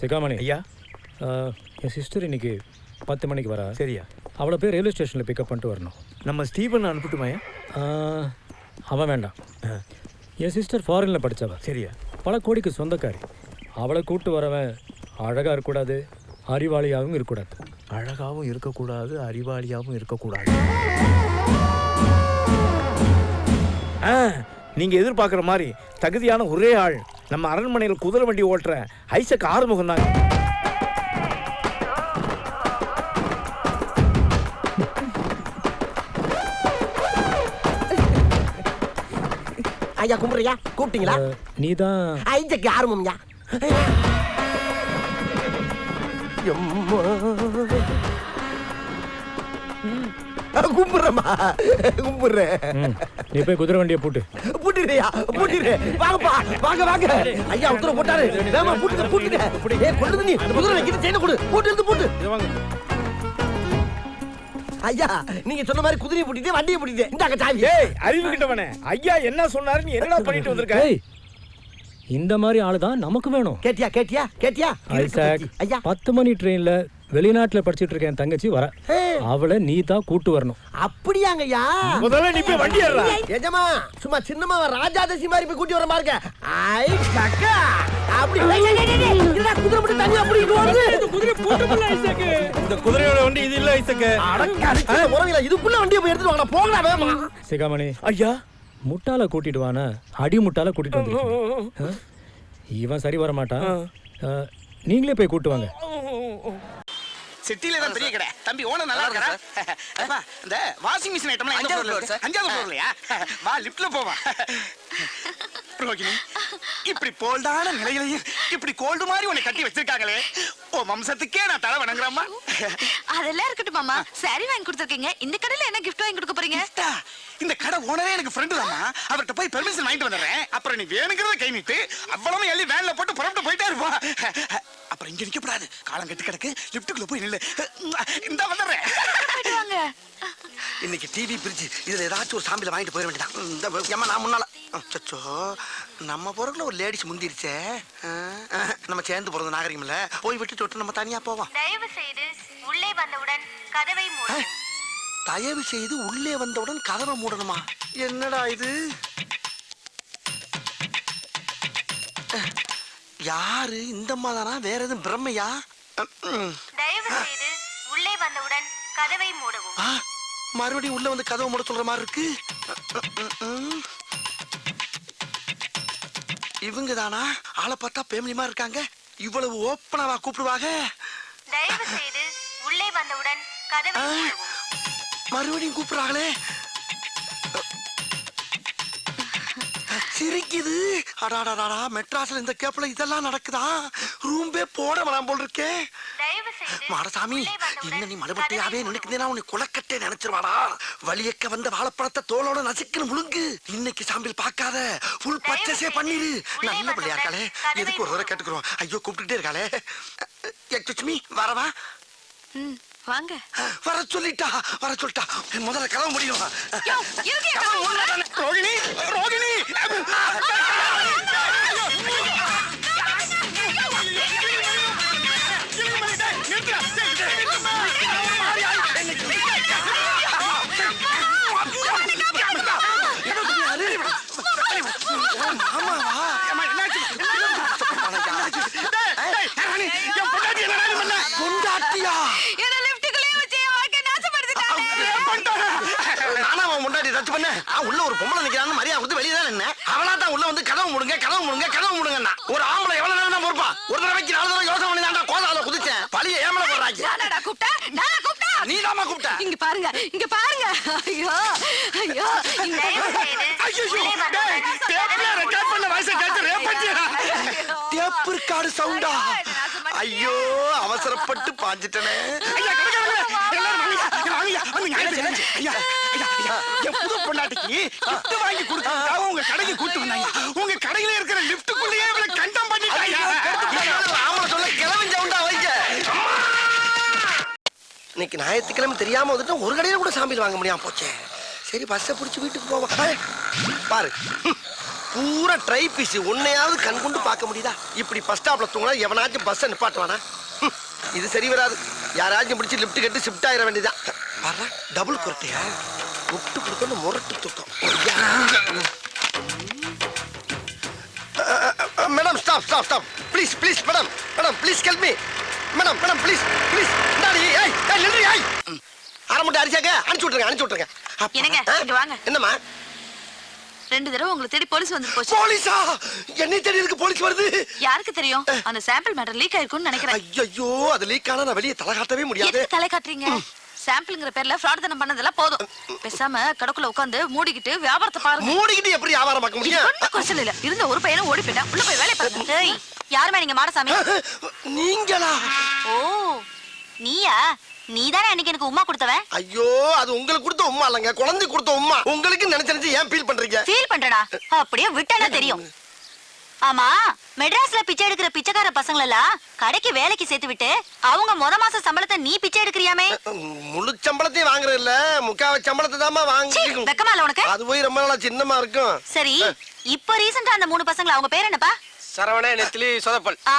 சிகாமணி ஐயா. என் சிஸ்டர் இன்னைக்கு பத்து மணிக்கு வரா. சரியா. அவளை போய் ரயில்வே ஸ்டேஷனில் பிக்கப் பண்ணிட்டு வரணும். நம்ம ஸ்டீபன் அனுப்பட்டுமாயா அவன் வேண்டாம். என் சிஸ்டர் ஃபாரினில் படித்தவ சரியா. பல கோடிக்கு சொந்தக்காரி. அவளை கூட்டு வரவன் அழகாக இருக்கக்கூடாது அறிவாளியாகவும் இருக்கக்கூடாது. அழகாவும் இருக்கக்கூடாது அறிவாளியாகவும் இருக்கக்கூடாது. ஆ நீங்க எதிர்பார்க்குற மாதிரி தகுதியான ஒரே ஆள் நம்ம அரண்மனையில் குதிரை வண்டி ஓட்டுற ஐசக் ஆறுமுகம் தாங்க ஐயா கும்பிடுறியா? கூப்பிட்டீங்களா? நீ தான் ஐஜக்கு ஆரம்பம்யா எம்மா. கும்பிடுறேம்மா. கும்பிடுறேன். நீ போய் குதிரை வண்டியை போட்டு. பூட்டிடுறியா பூட்டிடு வாங்கப்பா. வாங்க வாங்க. ஐயா உத்தரவு போட்டாரு. வேமா பூட்டுங்க பூட்டுங்க ஏ கொண்டு நீ குதிரை வைக்கிட்டு செயின கொடு. பூட்டு எடுத்து பூட்டு. ஐயா நீங்க சொன்ன மாதிரி குதிரையை பூட்டிட்டு வண்டியை பூட்டிட்டு. இந்தாங்க சாவி. ஏய் அறிவு கிட்டவனே. ஐயா என்ன சொன்னாரு? நீ என்னடா பண்ணிட்டு வந்திருக்க? ஏய் இந்த மாதிரி ஆளு தான் நமக்கு வேணும். கேட்டியா கேட்டியா கேட்டியா? ஐசாக் ஐயா. பத்து மணி ட்ரெயின்ல வெளிநாட்டுல படிச்சிட்டு இருக்க என் தங்கச்சி வர. அவளை நீ தான் கூட்டு வரணும். அப்படியாங்கய்யா? முதல்ல நீ போய் வண்டி ஏறா எஜமா சும்மா சின்னமா ராஜாதசி மாதிரி போய் கூட்டி வர பாருங்க. ஐ அப்படி குதிரை மட்டும் அப்படி இங்க வருது குதிரை ஐசக்கு. இந்த குதிரையோட வண்டி இது இல்ல அடக்கடிச்ச உறவில இதுக்குள்ள வண்டியை போய் எடுத்துட்டு வாங்க போங்கடா சிகாமணி. ஐயா. முட்டாள கூட்டிட்டு வானா? அடி முட்டாள கூட்டிட்டு வந்து இவன் சரி வர மாட்டான் நீங்களே போய் கூட்டு வாங்க. சிட்டில தான் பெரிய கடை. தம்பி ஓனர் நல்லா இருக்கா அப்பா இந்த வாஷிங் மிஷின் ஐட்டம்லாம் எந்த ஃப்ளோர்ல இருக்கு? அஞ்சாவது ஃப்ளோர்லயா வா லிஃப்ட்ல போவா. ரோகிணி இப்படி போல்டான நிலையிலையும் இப்படி கோல்டு மாதிரி உன்னை கட்டி வச்சிருக்காங்களே. ஓ வம்சத்துக்கே நான் தலை வணங்குறேம்மா. அதெல்லாம் இருக்கட்டும் மாமா. சாரி வாங்கி கொடுத்துருக்கீங்க. இந்த கடையில என்ன gift வாங்கி கொடுக்க போறீங்க? இந்த கடை ஓனரே எனக்கு ஃப்ரெண்டு தாம்மா. அவர்கிட்ட போய் பெர்மிஷன் வாங்கிட்டு வந்துடுறேன். அப்புறம் நீ வேணுங்கிறத கை நீட்டு. அவ்வளவு எள்ளி வேன்ல போட்டு புறப்பட்டு போயிட்டே இருப்பா. அப்புறம் இங்க நிக்க கூடாது காலம் கெட்டு கிடக்கு. லிஃப்ட்டுக்குள்ள போய் நில்லு. இந்த வந்துடுறேன். இன்னைக்கு டிவி பிரிட்ஜ் இதுல ஏதாச்சும் ஒரு சாம்பில வாங்கிட்டு போயிட வேண்டியதான் இந்த நான் முன்னால. அச்சோ நம்ம போறதுல ஒரு லேடிஸ் முந்திருச்சே. நம்ம சேர்ந்து போறது நாகரிகம் இல்ல போய் விட்டு விட்டு நம்ம தனியா போவோம். தயவு செய்து உள்ளே வந்தவுடன் கதவை மூடு. தயவு செய்து உள்ளே வந்தவுடன் கதவை மூடணுமா? என்னடா இது? யாரு? இந்த மாதானா வேற எதுவும் பிரம்மையா. தயவு செய்து உள்ளே வந்தவுடன் கதவை மூடவும். மறுபடியும் உள்ள வந்து கதவை மூட சொல்ற மாதிரி இருக்கு. இவங்க தானா ஆளை பார்த்தா பேமிலிமா இருக்காங்க. இவ்வளவு ஓப்பனாவா கூப்பிடுவாங்க? தயவு செய்து உள்ளே வந்தவுடன் கதவை மறுபடியும் கூப்பிடுறாங்களே. சிரிக்குது. அடாடாடா மெட்ராஸ்ல இந்த கேப்ல இதெல்லாம் நடக்குதா? ரூம்பே போட வேணாம் போல் இருக்கே தயவு செய்து மாடசாமி இன்னும் நீ கதவை நினைக்கிறேன்னா உன்னை குலக்கட்டே நினைச்சிருவாடா. வலியக்க வந்த வாழைப்பழத்தை தோலோட நசுக்குன்னு முழுங்கு. இன்னைக்கு சாம்பில் பார்க்காத. ஃபுல் பர்ச்சேஸே பண்ணிரு. நல்ல பிள்ளையா இருக்காளே எதுக்கு ஒரு தடவை கேட்டுக்கிறோம்? ஐயோ கூப்பிட்டுட்டே இருக்காளே. எக்ஸ்கூஸ் மீ வரவா வாங்க. வர சொல்லிட்டா வர சொல்லிட்டா. முதல்ல கதவு முடியும். ஒரு பொம்பளை நிக்கிறான்னு மரியாதை கொடுத்து வெளியே தான் நின்னேன். அவளா தான் உள்ள வந்து கதவு முடுங்க கதவு முடுங்க கதவு முடுங்கன்னா. ஒரு ஆம்பளை எவ்வளவு நேரம் தான் பொறுப்பா? ஒரு தடவைக்கு நாலு தடவை யோசனை பண்ணி தான்டா கோதால குதிச்சேன். பழிய ஏமல போடுறாங்க. நானடா கூப்பிட்டா? நானா கூப்பிட்டா? நீ தாமா கூப்பிட்ட. இங்க பாருங்க இங்க பாருங்க. ஐயோ ஐயோ இந்த டேப் இருக்காடு சவுண்டா ஐயோ அவசரப்பட்டு பாஞ்சிட்டனே. புது பொண்டாட்டிக்கு gift வாங்கி கொடுக்கறதுக்காக உங்க கடைக்கு கூட்டு வந்தாங்க உங்க கடையில இருக்கிற லிப்டுக்குள்ளேயே இவளை கண்டம் பண்ணிட்டாங்க ஆம்பளை சொல்ல கிளம்பி சவுண்டா வைக்க. இன்னைக்கு ஞாயிற்றுக்கிழமை தெரியாம வந்துட்டு ஒரு கடையில கூட சாம்பிள் வாங்க முடியாம போச்சே. சரி பஸ்ஸை பிடிச்சி வீட்டுக்கு போவோம். ஏய், பாரு. ஹம், பூரா ட்ரை பீஸ் உன்னையாவது கண் கொண்டு பார்க்க முடியுதா? இப்படி பஸ் ஸ்டாப்ல தூங்கினா எவனாச்சும் பஸ்ஸை நிப்பாட்டுவானா? ஹம், இது சரி வராது. யாராச்சும் பிடிச்சி லிஃப்ட் கட்டி ஷிஃப்ட் ஆயிட வேண்டியதான் டபுள் குரட்டையா? முட்டு கொடுக்கணும் முரட்டு தூக்கம். Madam stop stop stop please please madam madam please help me madam madam please please இந்தாடி ஏய் ஏய் நில்றி ஏய். அரை மூட்டை அரிசாங்க அனுப்பிச்சு விட்ருங்க அனுப்பிச்சு விட்ருங்க. என்னம்மா? ரெண்டு தடவை உங்களை தேடி போலீஸ் வந்து போச்சு. போலீஸா? என்னை தேடி இருக்கு போலீஸ் வருது? யாருக்கு தெரியும்? அந்த சாம்பிள் மேட்டர் லீக் ஆயிருக்கும்னு நினைக்கிறேன். ஐயோ அது லீக் ஆனா நான் வெளியே தலை காட்டவே முடியாது. தலை காட்டுறீங்க? சாம்பிள்ங்கிற பேர்ல ஃப்ராட் தனம் பண்ணதெல்லாம் போதும். பேசாம கடக்குள்ள உட்காந்து மூடிக்கிட்டு வியாபாரத்தை பாருங்க. மூடிக்கிட்டு எப்படி வியாபாரம் பார்க்க முடியும்? குறைச்சல் இல்ல. இருந்த ஒரு பையனும் ஓடி போயிட்டான். உள்ள போய் வேலையை பாருங்க. யாருமே நீங்க மாடசாமி? நீங்களா? ஓ நீயா? நீதானே அன்னைக்கு எனக்கு உமா கொடுத்தவன் ஐயோ அது உங்களுக்கு கொடுத்த உம்மா இல்லைங்க. குழந்தை கொடுத்த உம்மா. உங்களுக்கு நினைச்சு நினைச்சு ஏன் ஃபீல் பண்றீங்க? ஃபீல் பண்றடா. அப்படியே விட்டனா தெரியும். ஆமா மெட்ராஸ்ல பிச்சை எடுக்கிற பிச்சைக்கார பசங்கள எல்லாம் கடைக்கு வேலைக்கு சேர்த்து விட்டு அவங்க முத மாச சம்பளத்தை நீ பிச்சை எடுக்கிறியாமே? முழு சம்பளத்தையும் வாங்குறது இல்ல முக்காவ சம்பளத்தை தாமா வாங்கி வெக்கமா இல்ல உனக்கு? அது போய் ரொம்ப நாளா சின்னமா இருக்கும். சரி இப்ப ரீசெண்டா அந்த மூணு பசங்க அவங்க பேர் என்னப்பா? சரவண நெத்திலி சொதப்பல் ஆ.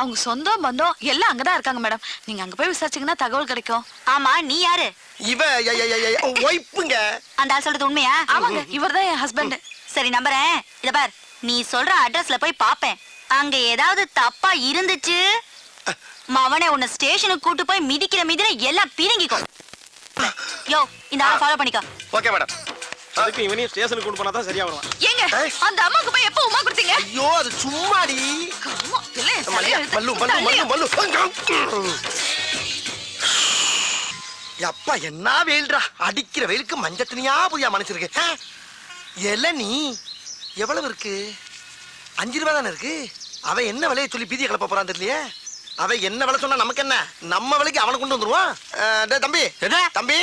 அவங்க சொந்தம் பந்தம் எல்லாம் அங்கதான் இருக்காங்க மேடம் நீங்க அங்க போய் விசாரிச்சீங்கன்னா தகவல் கிடைக்கும். ஆமா நீ யாரு? இவ ஒய்ப்புங்க அந்த ஆள் சொல்றது உண்மையா? ஆமாங்க இவர்தான் என் ஹஸ்பண்ட் சரி நம்புறேன். இத பார் நீ சொல்ற அட்ரஸ்ல போய் பாப்பேன். அங்க ஏதாவது தப்பா இருந்துச்சு? மவனே உன்னை ஸ்டேஷனுக்கு கூட்டு போய் மிதிக்கிற மிதிர எல்லாம் பிரிங்கிக்கோ யோ இந்த ஆளை ஃபாலோ பண்ணிக்கோ. ஓகே மேடம் அதுக்கு இவனையும் ஸ்டேஷனுக்கு கொண்டு போனா தான் சரியா வருவான். ஏங்க அந்த அம்மாக்கு போய் எப்போ உமா கொடுத்தீங்க? ஐயோ அது சும்மாடி. அம்மா, இல்ல, அப்பா என்ன வெயில்டா. அடிக்கிற வெயிலுக்கு மஞ்சள் தனியா புரியா மனுஷருக்கு இளநீ எவ்வளவு இருக்கு? அஞ்சு ரூபா தானே இருக்கு? அவ என்ன விலையை சொல்லி பீதியை கிளப்ப போறான் தெரியலையே? அவ என்ன விலை சொன்னா நமக்கு என்ன? நம்ம விலைக்கு அவனை கொண்டு வந்துருவான். தம்பி? தம்பி.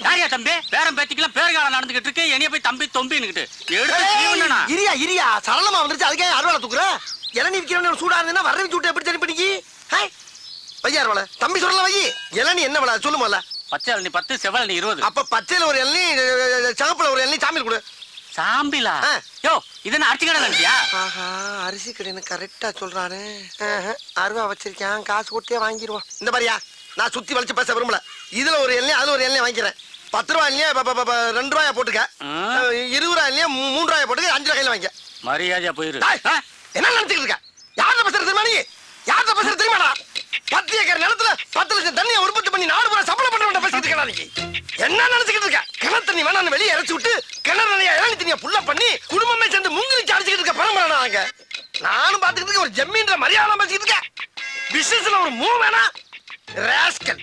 யாரியா தம்பி? பேரம் பேத்திக்கெல்லாம் பேருகாலம் நடந்துகிட்டு இருக்கு. என்னைய போய் தம்பி தொம்பின்னுகிட்டு எடுத்து? இரியா இரியா. சரளமா வந்துருச்சு. அதுக்கே அறுவாலை தூக்குற. இளநீ விற்கிறவன சூடா இருந்ததுன்னா வர வச்சு விட்டு எப்படி சரி பண்ணிக்கி ஹாய் வையார் வலை தம்பி சொல்லல வை இளநீ என்ன விலை? சொல்லு முதல்ல பச்சை இளநீ பத்து செவல் நீ இருபது. அப்ப பச்சையில ஒரு இளநீ அஹ், சிகப்புல ஒரு இளநீ சாமியில் கொடு. சாம்பிலா. யோ இது என்ன அரிசி கடை நினைச்சியா ஆஹா அரிசி கடைன்னு கரெக்டா சொல்றானே. அருவா வச்சிருக்கேன். காசு கொடுத்தே வாங்கிடுவோம் இந்த மாதிரியா நான் சுத்தி வளைச்சு பேச விரும்பல. இதுல ஒரு எண்ணெய் அதுல ஒரு எண்ணெய் வாங்கிக்கிறேன். பத்து ரூபாய் இல்லையா ப- ப- ப- ரெண்டு ரூபாயா போட்டுக்க. இருபது ரூபாய் இல்லையா மூணு ரூபாயா போட்டுக்க அஞ்சு ரூபாய் கையில வாங்கிக்க. மரியாதையா போயிரு? என்ன நினைச்சுக்கிட்டு இருக்க? யார்கிட்ட பேசுற தெரியுமா நீ? யார்கிட்ட பேசுற தெரியுமாடா? பத்து ஏக்கர் நிலத்துல பத்து லட்சம் தண்ணியை உற்பத்தி பண்ணி நாடு பூரா சப்ளை வேண்டாம் பேசிட்டு இருக்கா என்ன நினைச்சுக்கிட்டு இருக்க? கிணறு தண்ணி வேணா வெளியே இறச்சி விட்டு கிணறு நிறைய இளநி தண்ணியை புள்ள பண்ணி குடும்பமே சேர்ந்து முங்கிலிச்சு அடிச்சுக்கிட்டு இருக்க பரம்பரை நாங்க நானும் பாத்துக்கிட்டு ஒரு ஜம்மீன்ற மரியாதை பேசிக்கிட்டு இருக்கேன். பிசினஸ்ல ஒரு மூ வேணா. ராஸ்கல்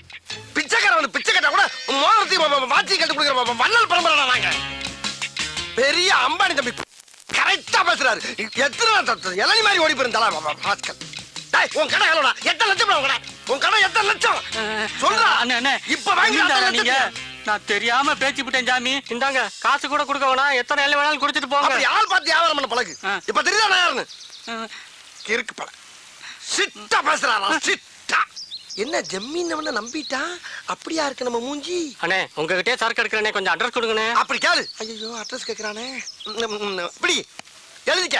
பிச்சைக்காரன் பிச்சை கட்டா கூட மோதிரத்தையும் வாட்சி கட்டு கொடுக்குற வண்ணல் பரம்பரை நாங்க? பெரிய அம்பானி தம்பி. கரெக்டா பேசுறாரு. எத்தனை இளநி மாதிரி ஓடி போயிருந்தாளா பாஸ்கர். உன் கடை எவ்வளோடா? எத்தனை லட்சம் உன் கடை உன் கடை எத்தனை லட்சம்? சொல்றா. அண்ணே, அண்ணே. இப்ப வாங்கி நீங்க? நான் தெரியாம பேச்சு விட்டேன் ஜாமி இந்தாங்க காசு கூட கொடுக்க வேணாம். எத்தனை எல்லாம் வேணாலும் குடிச்சிட்டு போங்க. ஆள் பார்த்து வியாபாரம் பண்ண பழகு. இப்ப தெரியுதா நான் யாருன்னு? ஆ. கிறுக்கு பழ. சிட்டா பேசுறாரா? சிட்டா. என்ன ஜம்மீன் நம்பிட்டா? அப்படியா இருக்கு நம்ம மூஞ்சி? அண்ணே உங்ககிட்டயே சரக்கு எடுக்கிறேனே. கொஞ்சம் அட்ரஸ் கொடுங்கண்ணே. அப்படி கேளு. ஐயோ அட்ரஸ் ம், இப்படி. எழுதிக்க.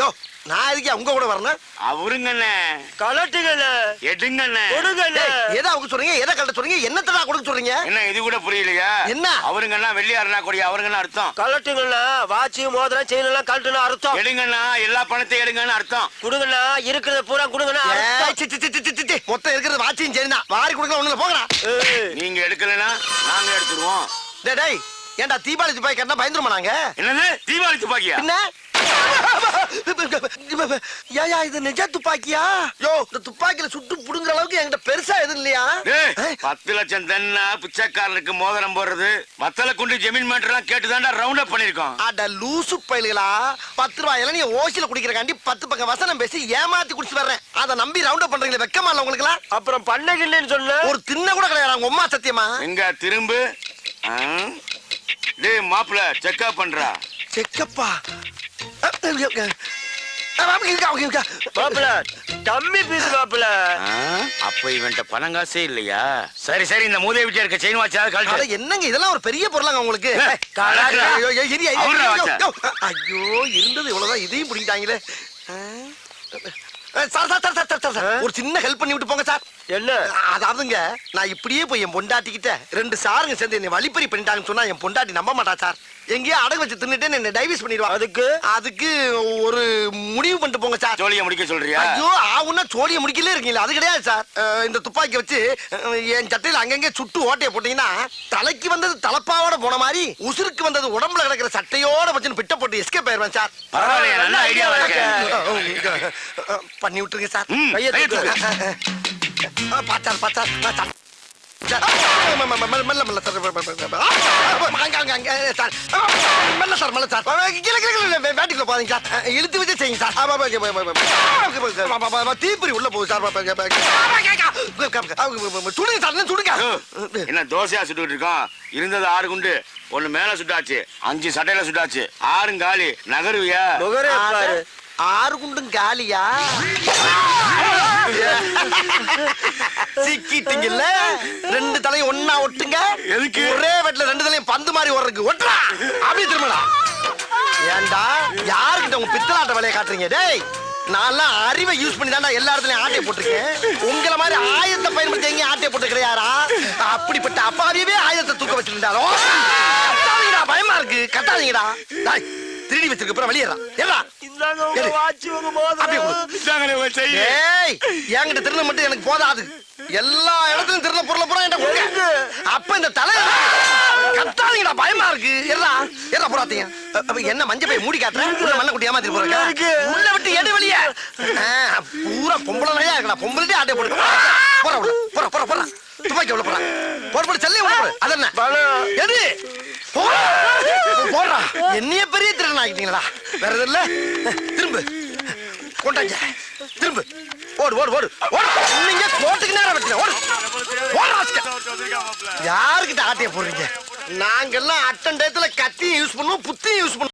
யோ நான் எதுக்கு உங்க கூட வரணும் அவருங்கண்ணே. கலட்டுங்கண்ணே. எடுங்கண்ணே. கொடுங்கண்ணே. எதை அவங்க சொல்றீங்க? எதை கழட்ட சொல்றீங்க? என்னத்தடா கொடுக்க சொல்றீங்க? என்ன இது கூட புரியலையா? என்ன? அவருங்கண்ணா வெள்ளியாருனா கொடி அவருங்கண்ணா அர்த்தம். கலட்டுங்கண்ணா. வாட்சி மோதிரம் செயின் எல்லாம் அர்த்தம். எடுங்கண்ணா எல்லா பணத்தையும் எடுங்கன்னு அர்த்தம். கொடுங்கண்ணா. இருக்கிறத பூரா கொடுங்கண்ணா. மொத்தம் இருக்கிறது வாட்சியும் சரிதான் வாரி கொடுக்கலாம் ஒண்ணுல போங்கடா. நீங்க எடுக்கலைன்னா நாங்க எடுத்துருவோம் டேய். ஏன்டா தீபாவளி துப்பாக்கி கட்டினா பயந்துருமா நாங்க? என்னது? தீபாவளி துப்பாக்கியா? என்ன ஏயா இது நிஜ துப்பாக்கியா? யோ இந்த துப்பாக்கியில சுட்டு புடுங்குற அளவுக்கு என்கிட்ட பெருசா எதுவும் இல்லையா? பத்து லட்சம் தென்னா பிச்சைக்காரனுக்கு மோதிரம் போடுறது. வத்தல குண்டு ஜமீன் மேட்டர்லாம் கேட்டுதான்டா ரவுண்ட் அப் பண்ணிருக்கோம் அட லூசு பயல்களா? பத்து ரூபாய் இளநிய ஓசில குடிக்கிறக்காண்டி பத்து பக்கம் வசனம் பேசி ஏமாத்தி குடிச்சு வர்றேன். அதை நம்பி ரவுண்ட் அப் பண்றீங்களே வெக்கமா இல்ல உங்களுக்கு அப்புறம் பண்ணகில்லைன்னு சொன்ன ஒரு தின்ன கூட கிடையாது உங்க அம்மா சத்தியமா? எங்க திரும்பு? டேய் மாப்பிள செக்அப் பண்றா செக்கப்பா மாப்பிள தம்பி பீஸ் மாப்பிள? அப்ப இவன்ட்ட பணம் காசே இல்லையா சரி சரி இந்த மூதேவி வீட்டுல இருக்க செயின் வாட்சாவது கழட்டு என்னங்க இதெல்லாம் ஒரு பெரிய பொருளாங்க உங்களுக்கு. ஐயோ, இருந்தது இவ்வளவுதான் இதையும் பிடிக்கிட்டாங்களே? Sir sir sir sir sir, sir. ஒரு சின்ன ஹெல்ப் பண்ணி விட்டு போங்க சார். என்ன? அதாவதுங்க நான் இப்படியே போய் என் பொண்டாட்டிக்கிட்ட ரெண்டு சாருங்க சேர்ந்து என்னை வழிப்பறி பண்ணிட்டாங்கன்னு சொன்னா என் பொண்டாட்டி நம்ப மாட்டா சார். எங்கேயோ அடகு வச்சு தின்னுட்டு என்ன டைவர்ஸ் பண்ணிடுவா. அதுக்கு? அதுக்கு ஒரு முடிவு பண்ணிட்டு போங்க சார். ஜோலிய முடிக்க சொல்றியா? ஐயோ ஆவுன்னா சோழிய முடிக்கல இருக்கீங்களா அது கிடையாது சார். இந்த துப்பாக்கி வச்சு என் சட்டையில அங்கங்க சுட்டு ஓட்டைய போட்டீங்கன்னா தலைக்கு வந்தது தலப்பாவோட போன மாதிரி உசுருக்கு வந்தது உடம்புல கிடக்கிற சட்டையோட வச்சுன்னு பிட்ட போட்டு எஸ்கேப் ஆயிருவேன் சார். பரவாயில்லையா நல்ல அஹ், பண்ணி விட்டுருங்க சார். பாத்தார் பாத்தார் பாத்தார் மெல்ல, மெல்ல, மெல்ல, மெல்ல, சார். அங்க, மெல்ல, சார், மெல்ல, சார். கீழே, கீழே, கீழே, வே- வேட்டிக்குள்ள சார். இழுத்து வச்சு செய்யுங்க, சார். ஆமா, ஆமா, ஆமா, ஆமா, ஆமா, தீப்பொறி உள்ள போகுது, சார். சுடுங்க, சார், சுடுங்க. என்ன தோசையா சுட்டுக்கிட்டு இருக்கோம் இருந்தது ஆறு குண்டு ஒண்ணு மேல சுட்டாச்சு அஞ்சு சட்டையில சுட்டாச்சு ஆறும் காலி நகருவியா முகரே பாரு ஆறு குண்டும் காலியா சிக்கிட்டீங்கல்ல? ரெண்டு தலையும் ஒண்ணா ஒட்டுங்க. எதுக்கு? ஒரே வெட்ல ரெண்டு தலையும் பந்து மாதிரி ஓடுறதுக்கு ஒட்டுறா. அப்படி திரும்பலாம் ஏன்டா யாருக்கிட்ட உங்க பித்தலாட்ட வேலையை காட்டுறீங்க? டேய் நான்லாம் அறிவை யூஸ் பண்ணி தான்டா எல்லா இடத்துலயும் ஆட்டையை போட்டிருக்கேன். உங்கள மாதிரி ஆயுதத்தை பயன்படுத்தி எங்கேயும் ஆட்டையை போட்டு கிடையாரா அப்படிப்பட்ட அப்பாவியவே ஆயுதத்தை தூக்க கட்டாதீங்கடா பயமா இருக்கு. கட்டாதீங்கடா திருடி வச்சிருக்க அப்புறம் வெளியேறா ஏறா இந்தாங்க உங்க எடு. வாட்சி உங்க அப்படியே மோதிரம் கொடு. ஏய் என்கிட்ட திருட மட்டும் எனக்கு போதாது. எல்லா இடத்துலயும் திருட பொருளை பூரா என்கிட்ட கொடுங்க. அப்ப இந்த தலை கத்தாதீங்கடா பயமா இருக்கு. எறா எறா போறாதீங்க அப்ப என்ன மஞ்ச பைய மூடி காட்டுறேன் உள்ள மண்ணை குட்டி ஏமாத்திட்டு போறேன். உள்ள விட்டு எடு வெளியே. ஆ, பூரா பொம்பளை நிறையா இருக்கடா. பொம்பளை ஆட்டை போடு போற உள்ள போற போற போற துப்பாக்கி உள்ள போற போட போட செல்லே உள்ள அதென்ன பணம். எது? போடா. போடுறா. என்னைய பெரிய திருடன் ஆகிட்டீங்களா வேற எதுவும் இல்ல? திரும்ப. கொண்டாங்க. திரும்ப. ஓடு ஓடு ஓடு. ஓடு. நீங்க கோட்டுக்கு நேரம் வச்சுங்க. ஓடு. யாருக்கிட்ட ஆட்டைய போடுறீங்க? நாங்கெல்லாம் அட்டன் டயத்துல கத்தியும் யூஸ் பண்ணுவோம் புத்தியும் யூஸ் பண்ணுவோம்.